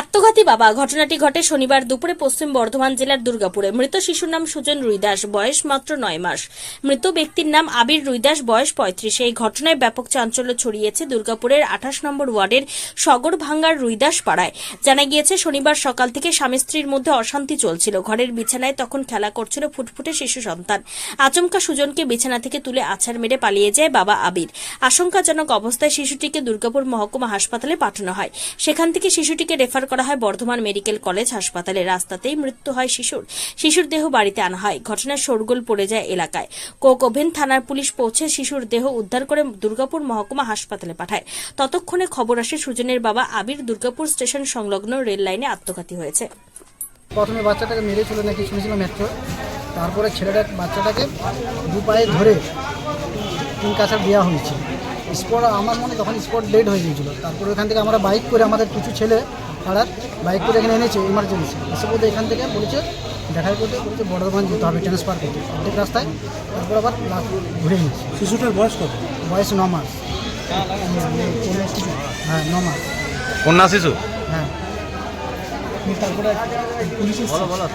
আত্মঘাতী বাবা। ঘটনাটি ঘটে শনিবার দুপুরে পশ্চিম বর্ধমান জেলার দুর্গাপুরে। মৃত শিশুর নাম সুজন রুইদাস, বয়স মাত্র নয় মাস। মৃত ব্যক্তির নাম আবির রুইদাস, বয়স পঁয়ত্রিশ। এই ঘটনায় ব্যাপক চাঞ্চল্য ছড়িয়েছে দুর্গাপুরের আঠাশ নম্বর ওয়ার্ডের সগর ভাঙ্গার রুইদাস পাড়ায়। জানা গিয়েছে, শনিবার সকাল থেকে স্বামী স্ত্রীর মধ্যে অশান্তি চলছিল। ঘরের বিছানায় তখন খেলা করছিল ফুটফুটে শিশু সন্তান। আচমকা সুজনকে বিছানা থেকে তুলে আছাড় মেরে পালিয়ে যায় বাবা আবির। আশঙ্কাজনক অবস্থায় শিশুটিকে দুর্গাপুর মহকুমা হাসপাতালে পাঠানো হয়। সেখান থেকে শিশুটিকে রেফার করা হয় বর্ধমান মেডিকেল কলেজ হাসপাতালে। রাস্তাতেই মৃত্যু হয় শিশুর। শিশুর দেহ বাড়িতে আনা হয়। ঘটনায় শোরগোল পড়ে যায় এলাকায়। কোক ওভেন থানার পুলিশ পৌঁছে শিশুর দেহ উদ্ধার করে দুর্গাপুর মহকুমা হাসপাতালে পাঠায়। ততক্ষণে খবর আসে সুজনের বাবা আবির দুর্গাপুর স্টেশন সংলগ্ন রেল লাইনে আত্মঘাতী হয়েছে। প্রথমে বাচ্চাটাকে মেরেছিল নাকি শুনেছিলাম মেট্রো। তারপরে ছেলেটা বাচ্চাটাকে দু পায়ে ধরে তিন কাছার দেওয়া হয়েছে। স্পট, আমার মনে তখন স্পট ডেড হয়ে গিয়েছিল। তারপরে ওখান থেকে আমরা বাইক করে আমাদের কিছু ছেলে পাড়ার বাইক করে এখানে এনেছে ইমার্জেন্সি এসে বলতে এখান থেকে বলেছে দেখার করতে বলেছে বর্ধমান যেতে হবে ট্রান্সফার করতে। অর্ধেক রাস্তায় তারপর আবার ঘুরে নিয়েছে শিশুটার বয়স কত? বয়স ন মাস। হ্যাঁ ন মাস। কন্যা শিশু? হ্যাঁ। তারপরে পুলিশ।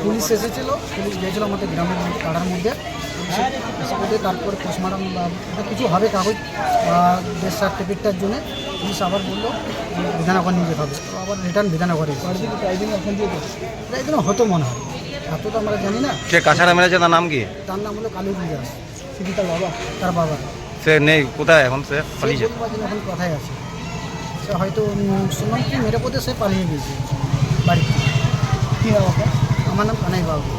পুলিশ এসেছিল পুলিশ গিয়েছিল আমাদের গ্রামের মধ্যে পাড়ার মধ্যে। তারপরে পোস্টমার্টম কিছু হবে কাগজ ডেথ সার্টিফিকেটটার জন্য। পুলিশ আবার বলল যে বিধাননগর নিয়ে যেতে হবে। তো আবার রিটার্ন বিধাননগরে। প্রায় দিন হতো মনে হয়। এত তো আমরা জানি না। সে কাছাড়া মেরেছে তার নাম কি? তার নাম হলো কালু রিয়াস শুধু তার বাবা। তার বাবা। সে নেই কোথায় এখন সে পালিয়েছে বলতে এখন কথায় আছে। সে হয়তো শুনলাম কি মেরে পথে সে পালিয়ে গেছে। বাড়ি থেকে। কি আমার নাম কানাই বাবু।